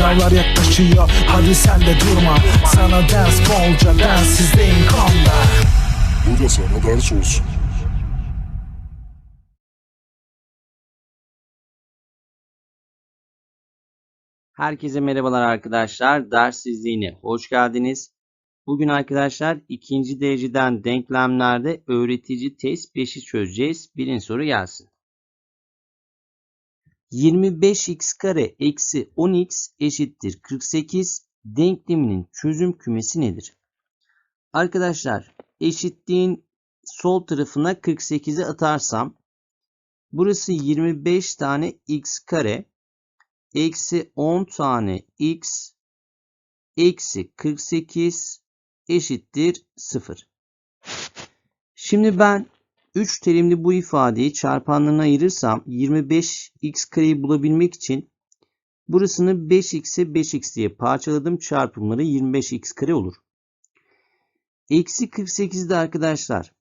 Sınavlar yaklaşıyor hadi sen de durma Sana ders bolca densizliğin konda Bu da sana ders olsun. Herkese merhabalar arkadaşlar. Ders izleyine hoş geldiniz. Bugün arkadaşlar ikinci dereceden denklemlerde öğretici test 5'i çözeceğiz. Birinci soru gelsin. 25x kare eksi 10x eşittir 48 denkleminin çözüm kümesi nedir? Arkadaşlar eşitliğin sol tarafına 48'i atarsam burası 25 tane x kare eksi 10 tane x eksi 48 eşittir 0. Şimdi ben 3 terimli bu ifadeyi çarpanlarına ayırırsam 25x kareyi bulabilmek için burasını 5x'e 5x diye parçaladım. Çarpımları 25x kare olur. Eksi 48'de arkadaşlar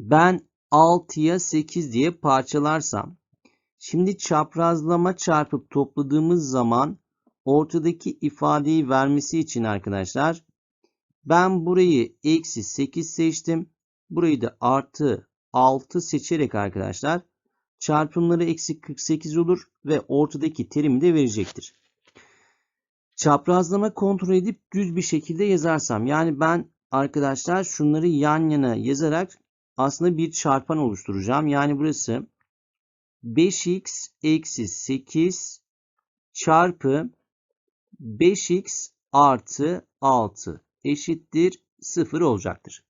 ben 6'ya 8 diye parçalarsam Şimdi çaprazlama çarpıp topladığımız zaman ortadaki ifadeyi vermesi için arkadaşlar ben burayı eksi 8 seçtim. Burayı da artı 6 seçerek arkadaşlar çarpımları eksi 48 olur ve ortadaki terimi de verecektir. Çaprazlama kontrol edip düz bir şekilde yazarsam yani ben arkadaşlar şunları yan yana yazarak aslında bir çarpan oluşturacağım. Yani burası 5x eksi 8 çarpı 5x artı 6 eşittir 0 olacaktır.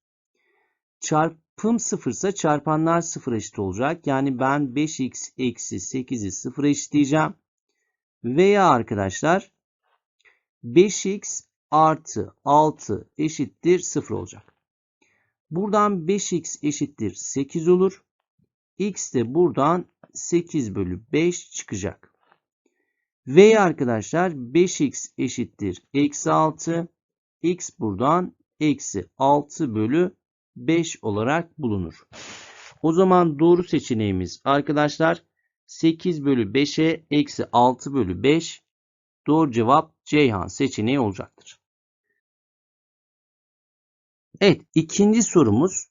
Çarpım 0 ise çarpanlar 0 eşit olacak. Yani ben 5x eksi 8'i 0 eşitleyeceğim. Veya arkadaşlar 5x artı 6 eşittir 0 olacak. Buradan 5x eşittir 8 olur. x de buradan 8 bölü 5 çıkacak. Veya arkadaşlar 5x eşittir eksi 6. x buradan eksi 6 bölü 5 olarak bulunur. O zaman doğru seçeneğimiz arkadaşlar 8 bölü 5'e eksi 6 bölü 5 doğru cevap Ceyhan seçeneği olacaktır. Evet ikinci sorumuz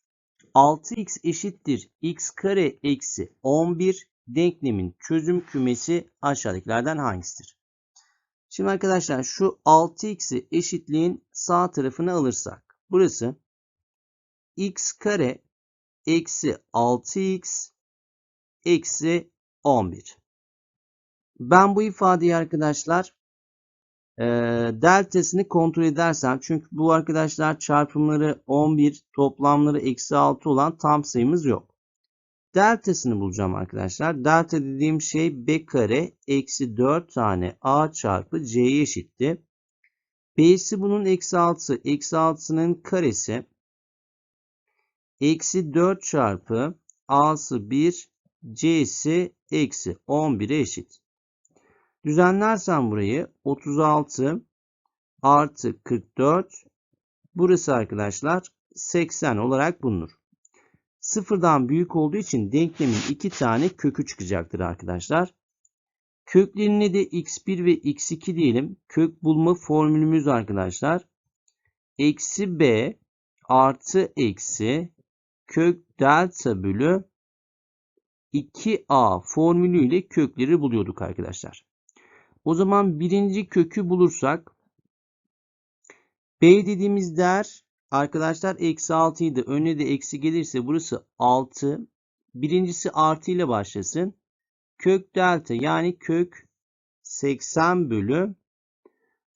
6x eşittir x kare eksi 11 denklemin çözüm kümesi aşağıdakilerden hangisidir? Şimdi arkadaşlar şu 6x'i eşitliğin sağ tarafını alırsak burası x kare eksi 6x eksi 11. Ben bu ifadeyi arkadaşlar e, deltasını kontrol edersem çünkü bu arkadaşlar çarpımları 11 toplamları eksi 6 olan tam sayımız yok. Deltasını bulacağım arkadaşlar. Delta dediğim şey b kare eksi 4 tane a çarpı c'ye eşitti. B'si bunun eksi 6. Eksi 6'nın karesi eksi 4 çarpı a'sı 1 c'si eksi 11'e eşit. Düzenlersem burayı 36 artı 44 burası arkadaşlar 80 olarak bulunur. Sıfırdan büyük olduğu için denklemin iki tane kökü çıkacaktır arkadaşlar. Köklerine de x1 ve x2 diyelim. Kök bulma formülümüz arkadaşlar. Eksi b artı eksi kök delta bölü 2a formülüyle kökleri buluyorduk arkadaşlar. O zaman birinci kökü bulursak b dediğimiz değer arkadaşlar eksi 6 idi. Önüne de eksi gelirse burası 6. Birincisi artı ile başlasın. Kök delta yani kök 80 bölü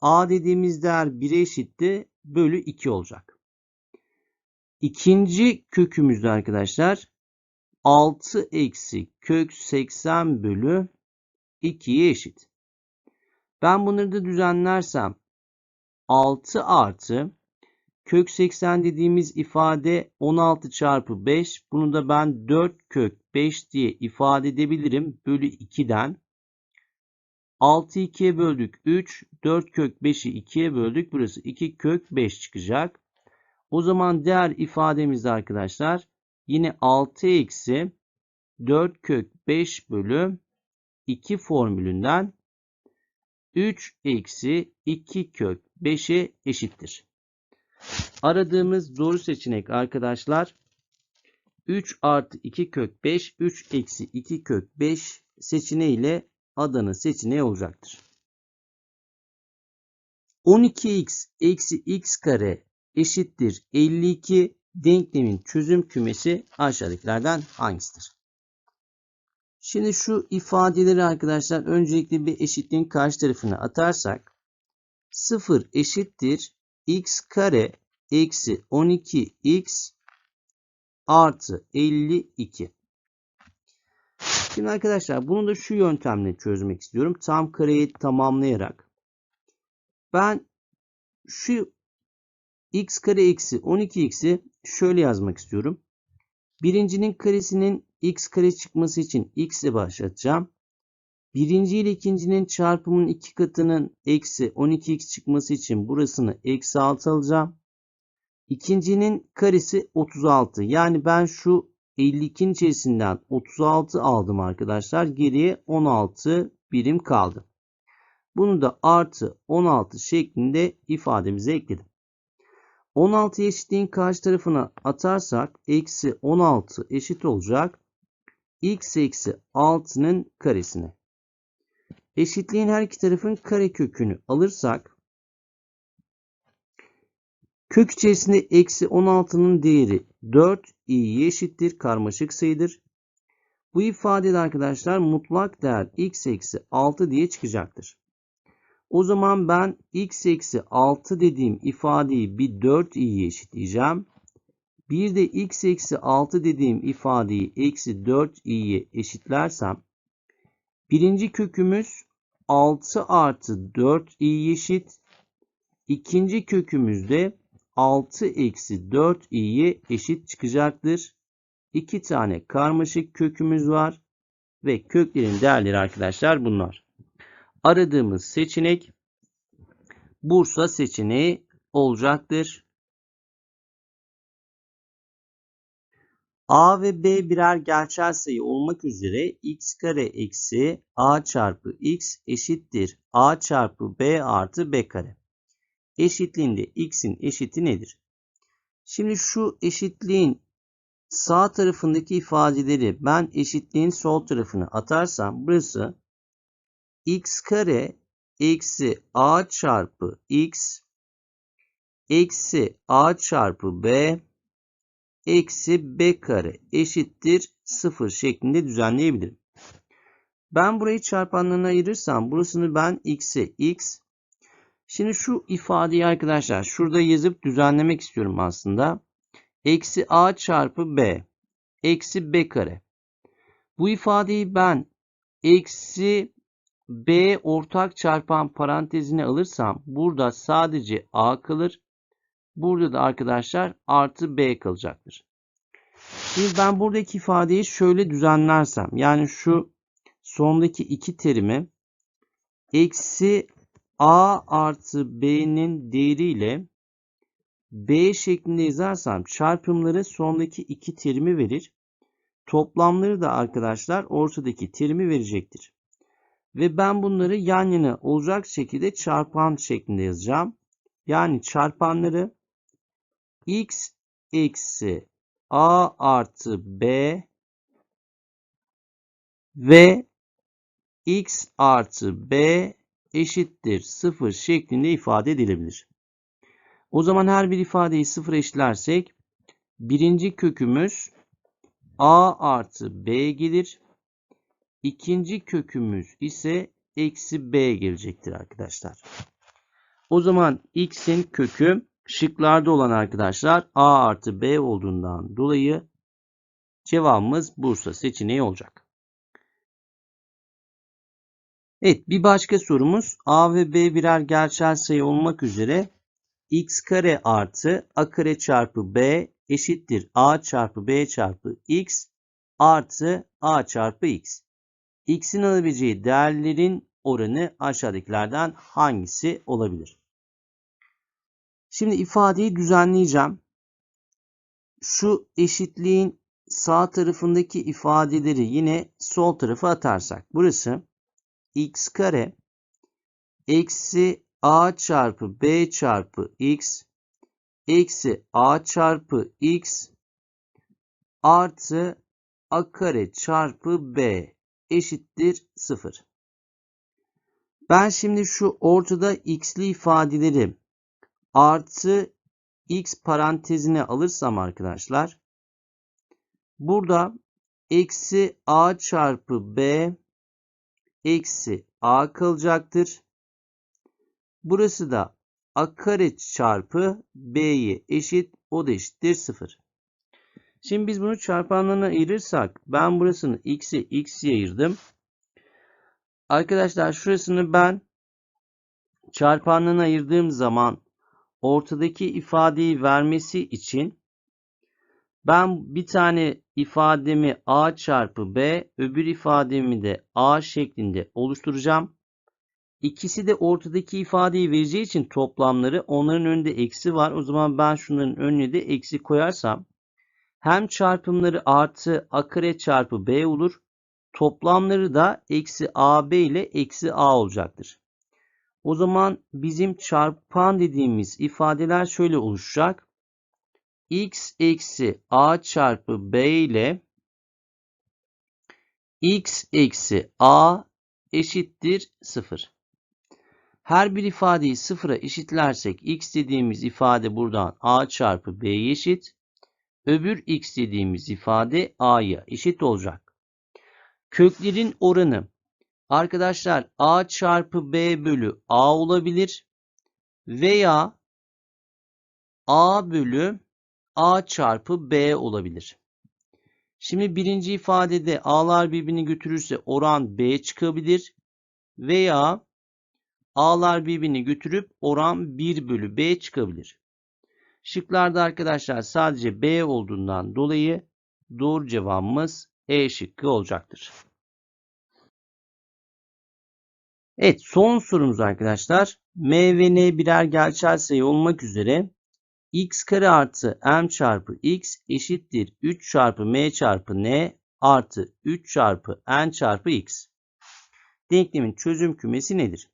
a dediğimiz değer 1'e eşitti. Bölü 2 olacak. İkinci kökümüzde arkadaşlar 6 eksi kök 80 bölü 2'ye eşit. Ben bunları da düzenlersem 6 artı kök 80 dediğimiz ifade 16 çarpı 5. Bunu da ben 4 kök 5 diye ifade edebilirim. Bölü 2'den. 6 2'ye böldük 3. 4 kök 5'i 2'ye böldük. Burası 2 kök 5 çıkacak. O zaman değer ifademizde arkadaşlar yine 6 eksi 4 kök 5 bölü 2 formülünden 3 eksi 2 kök 5'e eşittir. Aradığımız doğru seçenek arkadaşlar 3 artı 2 kök 5, 3 eksi 2 kök 5 seçeneğiyle Adana seçeneği olacaktır. 12x eksi x kare eşittir 52 denklemin çözüm kümesi aşağıdakilerden hangisidir? Şimdi şu ifadeleri arkadaşlar öncelikle bir eşitliğin karşı tarafına atarsak 0 eşittir x kare eksi 12x artı 52. Şimdi arkadaşlar bunu da şu yöntemle çözmek istiyorum. Tam kareyi tamamlayarak. Ben şu x kare eksi 12x'i şöyle yazmak istiyorum. Birincinin karesinin x kare çıkması için x ile başlatacağım. Birinci ile ikincinin çarpımının iki katının eksi 12x çıkması için burasını eksi 6 alacağım. İkincinin karesi 36. Yani ben şu 52'nin içerisinden 36 aldım arkadaşlar. Geriye 16 birim kaldı. Bunu da artı 16 şeklinde ifademize ekledim. 16 eşitliğin karşı tarafına atarsak eksi 16 eşit olacak. x eksi 6'nın karesine. Eşitliğin her iki tarafın kare kökünü alırsak kök içerisinde eksi 16'nın değeri 4 i'ye eşittir. Karmaşık sayıdır. Bu ifadede arkadaşlar mutlak değer x eksi 6 diye çıkacaktır. O zaman ben x eksi 6 dediğim ifadeyi bir 4 i'ye eşitleyeceğim. Bir de x eksi 6 dediğim ifadeyi eksi 4 i'ye eşitlersem birinci kökümüz 6 artı 4 i eşit. İkinci kökümüz de 6 eksi 4 i'ye eşit çıkacaktır. İki tane karmaşık kökümüz var. Ve köklerin değerleri arkadaşlar bunlar. Aradığımız seçenek Bursa seçeneği olacaktır. A ve B birer gerçel sayı olmak üzere x kare eksi a çarpı x eşittir a çarpı b artı b kare. Eşitliğinde x'in eşiti nedir? Şimdi şu eşitliğin sağ tarafındaki ifadeleri ben eşitliğin sol tarafına atarsam burası x kare eksi a çarpı x eksi a çarpı b eksi b kare eşittir 0 şeklinde düzenleyebilirim. Ben burayı çarpanlarına ayırırsam burasını ben x'e x. Şimdi şu ifadeyi arkadaşlar şurada yazıp düzenlemek istiyorum aslında. Eksi a çarpı b eksi b kare. Bu ifadeyi ben eksi b ortak çarpan parantezine alırsam burada sadece a kalır. Burada da arkadaşlar artı b kalacaktır. Şimdi ben buradaki ifadeyi şöyle düzenlersem yani şu sondaki iki terimi eksi a artı b'nin değeriyle b şeklinde yazarsam çarpımları sondaki iki terimi verir. Toplamları da arkadaşlar ortadaki terimi verecektir. Ve ben bunları yan yana olacak şekilde çarpan şeklinde yazacağım. Yani çarpanları x eksi a artı b ve x artı b eşittir 0 şeklinde ifade edilebilir. O zaman her bir ifadeyi 0 eşitlersek birinci kökümüz a artı b gelir. İkinci kökümüz ise eksi b gelecektir arkadaşlar. O zaman x'in kökü şıklarda olan arkadaşlar a artı b olduğundan dolayı cevabımız Bursa seçeneği olacak. Evet bir başka sorumuz a ve b birer gerçel sayı olmak üzere x kare artı a kare çarpı b eşittir a çarpı b çarpı x artı a çarpı x. x'in alabileceği değerlerin oranı aşağıdakilerden hangisi olabilir? Şimdi ifadeyi düzenleyeceğim. Şu eşitliğin sağ tarafındaki ifadeleri yine sol tarafa atarsak. Burası x kare eksi a çarpı b çarpı x eksi a çarpı x artı a kare çarpı b eşittir 0. Ben şimdi şu ortada x'li ifadeleri artı x parantezine alırsam arkadaşlar burada eksi a çarpı b eksi a kalacaktır. Burası da a kare çarpı b'ye eşit o da eşittir 0. Şimdi biz bunu çarpanlarına ayırırsak ben burasını x'e x'ye ayırdım. Arkadaşlar şurasını ben çarpanlarına ayırdığım zaman ortadaki ifadeyi vermesi için ben bir tane ifademi a çarpı b öbür ifademi de a şeklinde oluşturacağım. İkisi de ortadaki ifadeyi vereceği için toplamları onların önünde eksi var. O zaman ben şunların önüne de eksi koyarsam hem çarpımları artı a kare çarpı b olur. Toplamları da eksi ab ile eksi a olacaktır. O zaman bizim çarpan dediğimiz ifadeler şöyle oluşacak. x eksi a çarpı b ile x eksi a eşittir 0. Her bir ifadeyi sıfıra eşitlersek x dediğimiz ifade buradan a çarpı b eşit. Öbür x dediğimiz ifade a'ya eşit olacak. Köklerin oranı arkadaşlar a çarpı b bölü a olabilir veya a bölü a çarpı b olabilir. Şimdi birinci ifadede a'lar birbirini götürürse oran b çıkabilir veya a'lar birbirini götürüp oran 1 bölü b çıkabilir. Şıklarda arkadaşlar sadece b olduğundan dolayı doğru cevabımız E şıkkı olacaktır. Evet son sorumuz arkadaşlar. M ve N birer gerçel sayı olmak üzere x kare artı m çarpı x eşittir 3 çarpı m çarpı n artı 3 çarpı n çarpı x. Denklemin çözüm kümesi nedir?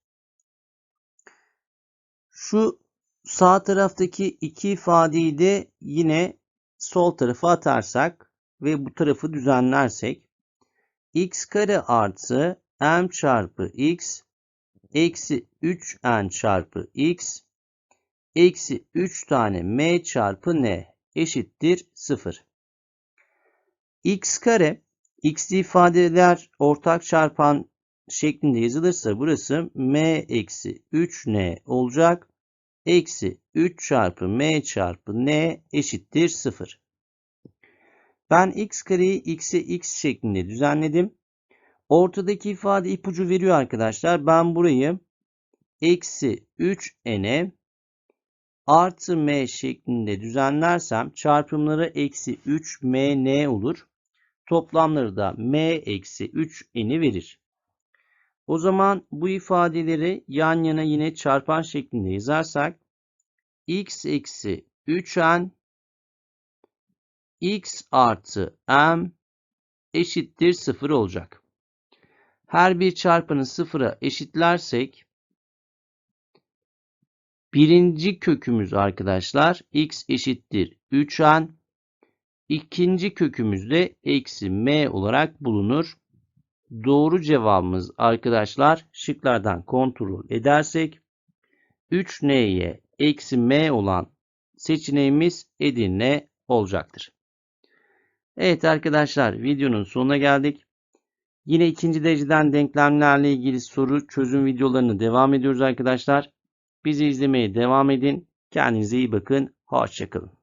Şu sağ taraftaki iki ifadeyi de yine sol tarafa atarsak ve bu tarafı düzenlersek x kare artı m çarpı x eksi 3n çarpı x eksi 3 tane m çarpı n eşittir 0. x kare x'li ifadeler ortak çarpan şeklinde yazılırsa burası m eksi 3n olacak. Eksi 3 çarpı m çarpı n eşittir 0. Ben x kareyi x'e x şeklinde düzenledim. Ortadaki ifade ipucu veriyor arkadaşlar. Ben burayı eksi 3n'e artı m şeklinde düzenlersem çarpımları eksi 3 m n olur. Toplamları da m eksi 3 n'i verir. O zaman bu ifadeleri yan yana yine çarpan şeklinde yazarsak x eksi 3n x artı m eşittir 0 olacak. Her bir çarpanı sıfıra eşitlersek birinci kökümüz arkadaşlar x eşittir 3n ikinci kökümüz de eksi m olarak bulunur. Doğru cevabımız arkadaşlar şıklardan kontrol edersek 3n'ye eksi m olan seçeneğimiz Edirne olacaktır. Evet arkadaşlar videonun sonuna geldik. Yine ikinci dereceden denklemlerle ilgili soru çözüm videolarını devam ediyoruz arkadaşlar. Bizi izlemeye devam edin. Kendinize iyi bakın. Hoşçakalın.